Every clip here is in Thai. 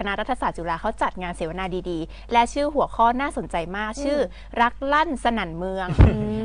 คณะรัฐศาสตร์จุฬาเขาจัดงานเสวนาดีๆ และชื่อหัวข้อน่าสนใจมาก ชื่อ รักลั่นสนั่นเมือง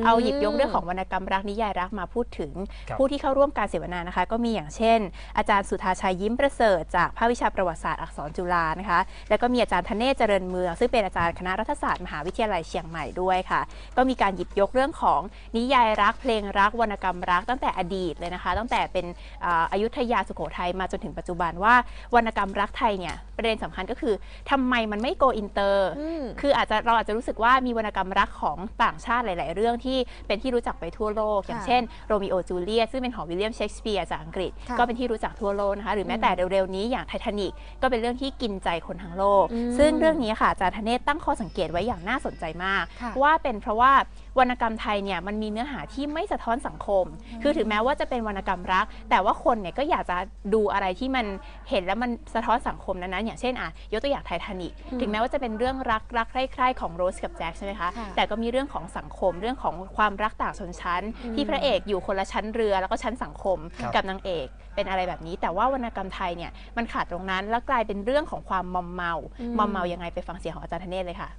เอาหยิบยกเรื่องของวรรณกรรมรักนิยายรักมาพูดถึงครับผู้ที่เข้าร่วมการเสวนานะคะ ก็มีอย่างเช่น อาจารย์สุธาชัยยิ้มประเสริฐจากภาควิชาประวัติศาสตร์อักษรจุฬานะคะ แล้วก็มีอาจารย์ธเนศเจริญเมือง ซึ่งเป็นอาจารย์คณะรัฐศาสตร์มหาวิทยาลัยเชียงใหม่ด้วยค่ะ ก็มีการหยิบยกเรื่องของนิยายรักเพลงรักวรรณกรรมรักตั้งแต่อดีตเลยนะคะ ตั้งแต่เป็นอ่าอยุธยาสุโขทัยมาจนถึงปัจจุบันว่าวรรณกรรมรักไทยเนี่ยประเด็นสำคัญก็คือทำไมมันไม่โกอินเตอร์อืมคืออาจจะเราอาจจะรู้สึกว่ามีวรรณกรรมรักของต่างชาติหลาย ๆ เรื่องที่เป็นที่รู้จักไปทั่วโลก อย่างเช่นโรมิโอจูเลียตซึ่งเป็นของวิลเลียมเชกสเปียร์จากอังกฤษค่ะก็เป็นที่รู้จักทั่วโลกนะคะหรือแม้แต่เร็ว ๆ นี้อย่างไททานิกก็เป็นเรื่องที่กินใจคนทั้งโลกอืมซึ่งเรื่องนี้ค่ะอาจารย์ธเนศตั้งข้อสังเกตไว้อย่างน่าสนใจมากค่ะว่าเป็นเพราะว่าวรรณกรรมไทยเนี่ยมันมีเนื้อหาที่ไม่สะท้อนสังคม คือถึงแม้ว่าจะเป็นวรรณกรรมรัก แต่ว่าคนเนี่ยก็อยากจะดูอะไรที่มันเห็นแล้วมันสะท้อนสังคมนั้นๆอย่างเช่นอะยกตัวอย่างไททานิกอืมถึงแม้ว่าจะเป็นเรื่องรักรักใคร่ๆของโรสกับแจ็คใช่ไหมคะค่ะแต่ก็มีเรื่องของสังคมเรื่องของความรักต่างชนชั้นอืมที่พระเอกอยู่คนละชั้นเรือ แล้วก็ชั้นสังคมครับกับนางเอกเป็นอะไรแบบนี้ แต่ว่าวรรณกรรมไทยเนี่ยมันขาดตรงนั้นแล้วกลายเป็นเรื่องของความมอมเมาอืมมอมเมายังไงไปฟังเสียงของอาจารย์ธเนศเลยค่ะ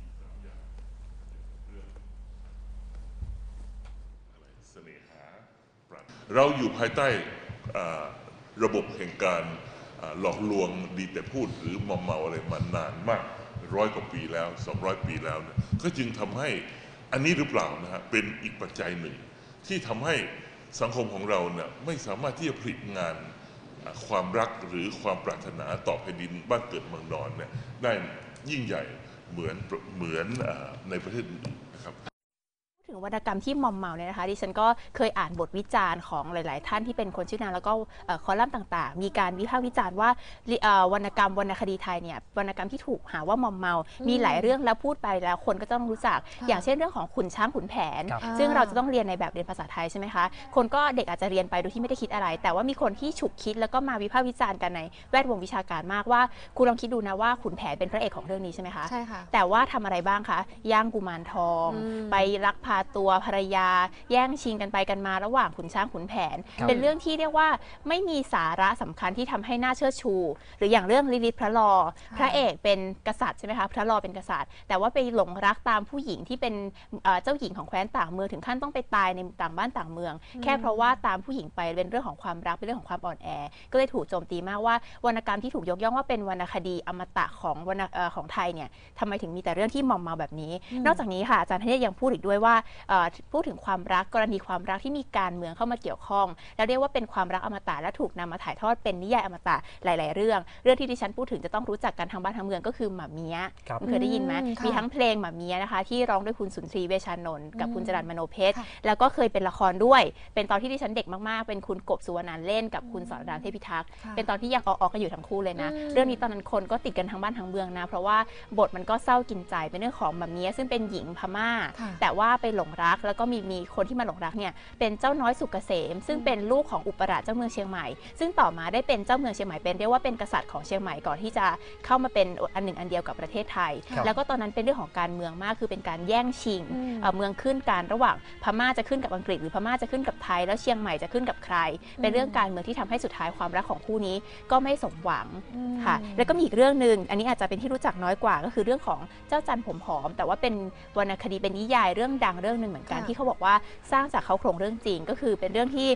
เสน่หาปรัชเราอยู่ภายใต้อ่าระบบแห่งการอ่า หลอกลวงดีแต่พูดหรือมอมเมาอะไรมานานมากร้อยกว่าปีแล้ว 200 ปีแล้วเนี่ยก็จึงทำให้อันนี้หรือเปล่านะฮะเป็นอีกปัจจัยหนึ่ง ที่ทำให้สังคมของเราเนี่ยไม่สามารถที่จะผลิตงานความรักหรือความปรารถนาต่อแผ่นดินบ้านเกิดเมืองนอนเนี่ยได้ยิ่งใหญ่เหมือนเหมือนในประเทศอื่นนะครับ ถึงวรรณกรรมที่มอมเมาเนี่ยนะคะดิฉันก็เคยอ่านบทวิจารณ์ของหลาย ๆ ท่านที่เป็นคนชื่อดังแล้วก็เอ่อคอลัมน์ต่าง ๆ มีการวิพากษ์วิจารณ์ว่าลิเอ่อวรรณกรรมวรรณคดีไทยเนี่ยวรรณกรรมที่ถูกหาว่ามอมเมา มีหลายเรื่องแล้วพูดไปแล้วคนก็ต้องรู้จักค่ะอย่างเช่นเรื่องของขุนช้างขุนแผนครับซึ่งเราจะต้องเรียนในแบบเรียนภาษาไทยใช่ไหมคะคนก็เด็กอาจจะเรียนไปโดยที่ไม่ได้คิดอะไร แต่ว่ามีคนที่ฉุกคิดแล้วก็มาวิพากษ์วิจารณ์กันในแวดวงวิชาการมากว่าคุณลองคิดดูนะว่าขุนแผนเป็นพระเอกของเรื่องนี้ใช่ไหมคะใช่ค่ะแต่ว่าทำอะไรบ้างคะย่างกุมารทองอืมไปลักพาตัวภรรยา แย่งชิงกันไปกันมาระหว่างขุนช้างขุนแผนครับเป็นเรื่องที่เรียกว่าไม่มีสาระสำคัญที่ทำให้น่าเชื่อชู หรืออย่างเรื่องลิลิตพระลอ พระเอกเป็นกษัตริย์ใช่ไหมคะพระลอเป็นกษัตริย์ แต่ว่าไปหลงรักตามผู้หญิงที่เป็นเอ่อเจ้าหญิงของแคว้นต่างเมืองถึงขั้นต้องไปตายในต่างบ้านต่างเมือง แค่เพราะว่าตามผู้หญิงไปเป็นเรื่องของความรักเป็นเรื่องของความอ่อนแอ ก็เลยถูกโจมตีมากว่าวรรณกรรมที่ถูกยกย่องว่าเป็นวรรณคดีอมตะของวรรณเอ่อของไทยเนี่ยทำไมถึงมีแต่เรื่องที่มอมเมาแบบนี้อืมนอกจากนี้ค่ะอาจารย์ธเนศยังพูดอีกด้วยว่าเอ่อพูดถึงความรักกรณีความรักที่มีการเมืองเข้ามาเกี่ยวข้อง แล้วเรียกว่าเป็นความรักอมตะและถูกนำมาถ่ายทอดเป็นนิยายอมตะหลาย ๆ เรื่อง เรื่องที่ดิฉันพูดถึงจะต้องรู้จักกันทางบ้านทางเมืองก็คือหมาเมียครับเคยได้ยินไหมอืมค่ะมีทั้งเพลงหมาเมียนะคะที่ร้องด้วยคุณสุนทรีเวชานนท์กับอืมคุณจรัญมโนเพชรค่ะแล้วก็เคยเป็นละครด้วย เป็นตอนที่ดิฉันเด็กมาก ๆ เป็นคุณกบสุวรรณันท์เล่นกับคุณสอนรามเทพิทักษ์ค่ะเป็นตอนที่ยังออกๆกันอยู่ทั้งคู่เลยนะอืมเรื่องนี้ตอนนั้นคนก็ติดกันทั้งบ้านทั้งเมืองนะ เพราะว่าบทมันก็เศร้ากินใจเป็นเรื่องของหมาเมียซึ่งเป็นหญิงพม่าค่ะแต่ว่าไปหลงรัก แล้วก็มีมีคนที่มาหลงรักเนี่ยเป็นเจ้าน้อยสุกเกษม ซึ่งเป็นลูกของอุปราชเจ้าเมืองเชียงใหม่ ซึ่งต่อมาได้เป็นเจ้าเมืองเชียงใหม่เป็นเรียกว่าเป็นกษัตริย์ของเชียงใหม่ก่อนที่จะเข้ามาเป็นอันหนึ่งอันเดียวกับประเทศไทยครับแล้วก็ตอนนั้นเป็นเรื่องของการเมืองมากคือเป็นการแย่งชิงอืมเอ่อเมืองขึ้นการระหว่างพม่าจะขึ้นกับอังกฤษ หรือพม่าจะขึ้นกับไทย แล้วเชียงใหม่จะขึ้นกับใคร เป็นเรื่องการเมืองที่ทำให้สุดท้ายความรักของคู่นี้ก็ไม่สมหวังอืมค่ะ แล้วก็มีอีกเรื่องหนึ่งอันนี้อาจจะเป็นที่รู้จักน้อยกว่าก็คือเรื่องของเจ้าจันผมหอม แต่ว่าเป็นวรรณคดีเป็นนิยายเรื่องดังเรื่องหนึ่งเหมือนกันค่ะที่เขาบอกว่าสร้างจากเขาโครงเรื่องจริง ก็คือเป็นเรื่องที่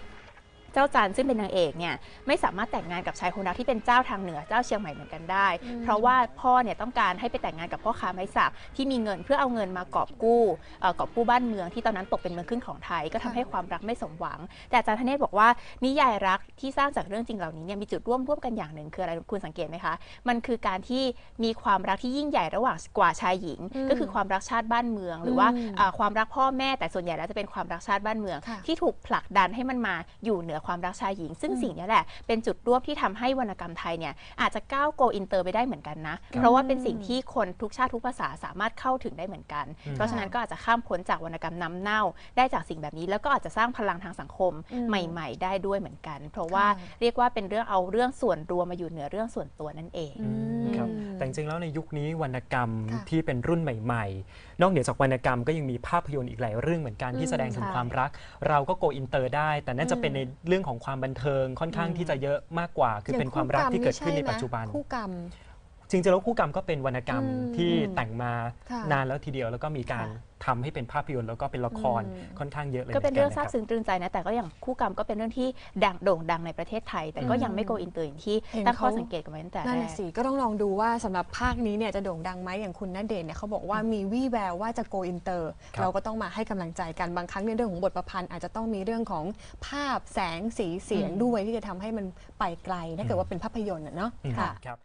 เจ้าจันซึ่งเป็นนางเอกเนี่ยไม่สามารถแต่งงานกับชายคนรักที่เป็นเจ้าทางเหนือเจ้าเชียงใหม่เหมือนกันได้อืมเพราะว่าพ่อเนี่ยต้องการให้ไปแต่งงานกับพ่อค้าไม้สักที่มีเงินเพื่อเอาเงินมากอบกู้เอ่อกอบกู้บ้านเมืองที่ตอนนั้นตกเป็นเมืองขึ้นของไทย ก็ทำให้ความรักไม่สมหวัง แต่อาจารย์ธเนศบอกว่านิยายรักที่สร้างจากเรื่องจริงเหล่านี้เนี่ยมีจุดร่วมร่วมกันอย่างหนึ่งคืออะไรคุณสังเกตไหมคะมันคือการที่มีความรักที่ยิ่งใหญ่ระหว่างกว่าชายหญิงอืมก็คือความรักชาติบ้านเมือง หรือว่าอืมอ่าความรักพ่อแม่แต่ส่วนใหญ่แล้วจะเป็นความรักชาติบ้านเมืองค่ะที่ถูกผลักดันให้มันมาอยู่เหนือความรักชายหญิง ซึ่งอืมสิ่งนี้แหละเป็นจุดร่วมที่ทำให้วรรณกรรมไทยเนี่ยอาจจะก้าวโกอินเตอร์ไปได้เหมือนกันนะ เพราะว่าเป็นสิ่งที่คนทุกชาติทุกภาษาสามารถเข้าถึงได้เหมือนกันอืมเพราะฉะนั้นก็อาจจะข้ามพ้นจากวรรณกรรมน้ำเน่า ได้จากสิ่งแบบนี้ แล้วก็อาจจะสร้างพลังทางสังคมอืมใหม่ ๆ ได้ด้วยเหมือนกัน เพราะว่าค่ะเรียกว่าเป็นเรื่องเอาเรื่องส่วนรวมมาอยู่เหนือเรื่องส่วนตัวนั่นเองอืมครับแต่จริงๆแล้วในยุคนี้วรรณกรรมค่ะที่เป็นรุ่นใหม่ ๆ นอกเหนือจากวรรณกรรมก็ยังมีภาพยนตร์อีกหลายเรื่องเหมือนกันอืมที่แสดงถึงใช่ความรัก เราก็โกอินเตอร์ได้ แต่นั่นจะเป็นอืมในเรื่องของความบันเทิงค่อนข้างอืมที่จะเยอะมากกว่า คือเป็นความรักที่เกิดขึ้นในปัจจุบันคู่กรรม จริงๆแล้วคู่กรรมก็เป็นวรรณกรรมอืมที่แต่งมาค่ะนานแล้วทีเดียว แล้วก็มีการค่ะ ทำให้เป็นภาพยนตร์แล้วก็เป็นละครอืม ค่อนข้างเยอะเลยก็เป็นเรื่องหมืซาบกัะค ซึ้งตรึงใจนะ แต่ก็อย่างคู่กรรมก็เป็นเรื่องที่ดังโด่งดังในประเทศไทย แต่ก็ยังไม่โกอินเตอร์อย่างที่เห็นตั้งข้อเขา สังเกตกันไว้ตั้งแต่นั่นแรน่ะก สิก็ต้องลองดูว่าสำหรับภาคนี้เนี่ยจะโด่งดังไหมอย่างคุณณเดชน์เนี่ยเขาบอกว่ามีวี่แววว่าจะโกอินเตอร์ ครับ เราก็ต้องมาให้กำลังใจกันบางครั้งในเรื่องของบทประพันธ์อาจจะต้องมีเรื่องของภาพแสงสีเสียงอืมด้วยที่จะทำให้มันไปไกลถ้าเกิดว่าเป็นภาพยนตร์อะเนาะอืมค่ะ ครับ